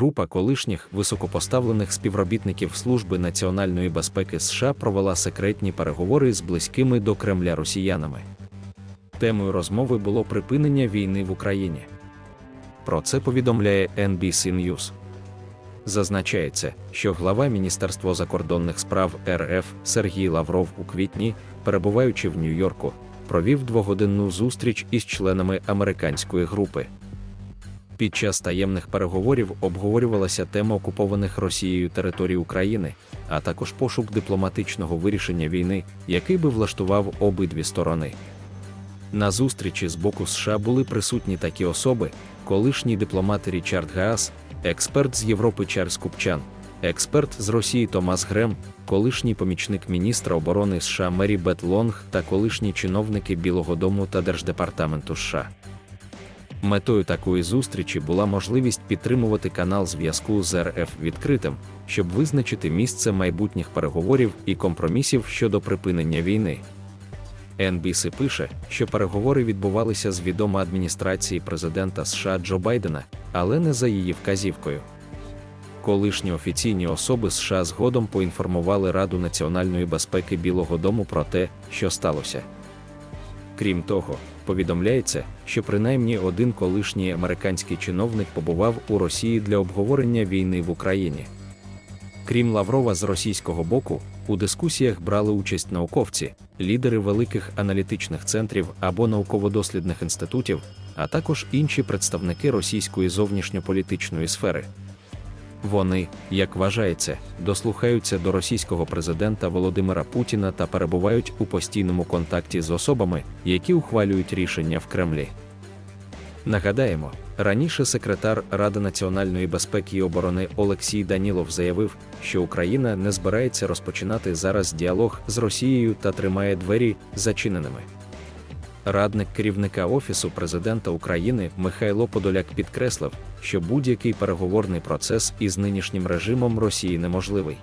Група колишніх високопоставлених співробітників Служби національної безпеки США провела секретні переговори з близькими до Кремля росіянами. Темою розмови було припинення війни в Україні. Про це повідомляє NBC News. Зазначається, що глава Міністерства закордонних справ РФ Сергій Лавров у квітні, перебуваючи в Нью-Йорку, провів двогодинну зустріч із членами американської групи. Під час таємних переговорів обговорювалася тема окупованих Росією територій України, а також пошук дипломатичного вирішення війни, який би влаштував обидві сторони. На зустрічі з боку США були присутні такі особи: колишній дипломат Річард Гаас, експерт з Європи Чарльз Купчан, експерт з Росії Томас Грем, колишній помічник міністра оборони США Мері Бет Лонг та колишні чиновники Білого Дому та Держдепартаменту США. Метою такої зустрічі була можливість підтримувати канал зв'язку з РФ відкритим, щоб визначити місце майбутніх переговорів і компромісів щодо припинення війни. NBC пише, що переговори відбувалися з відома адміністрації президента США Джо Байдена, але не за її вказівкою. Колишні офіційні особи США згодом поінформували Раду національної безпеки Білого Дому про те, що сталося. Крім того, повідомляється, що принаймні один колишній американський чиновник побував у Росії для обговорення війни в Україні. Крім Лаврова з російського боку, у дискусіях брали участь науковці, лідери великих аналітичних центрів або науково-дослідних інститутів, а також інші представники російської зовнішньополітичної сфери. Вони, як вважається, дослухаються до російського президента Володимира Путіна та перебувають у постійному контакті з особами, які ухвалюють рішення в Кремлі. Нагадаємо, раніше секретар Ради національної безпеки і оборони Олексій Данілов заявив, що Україна не збирається розпочинати зараз діалог з Росією та тримає двері зачиненими. Радник керівника Офісу президента України Михайло Подоляк підкреслив, що будь-який переговорний процес із нинішнім режимом Росії неможливий.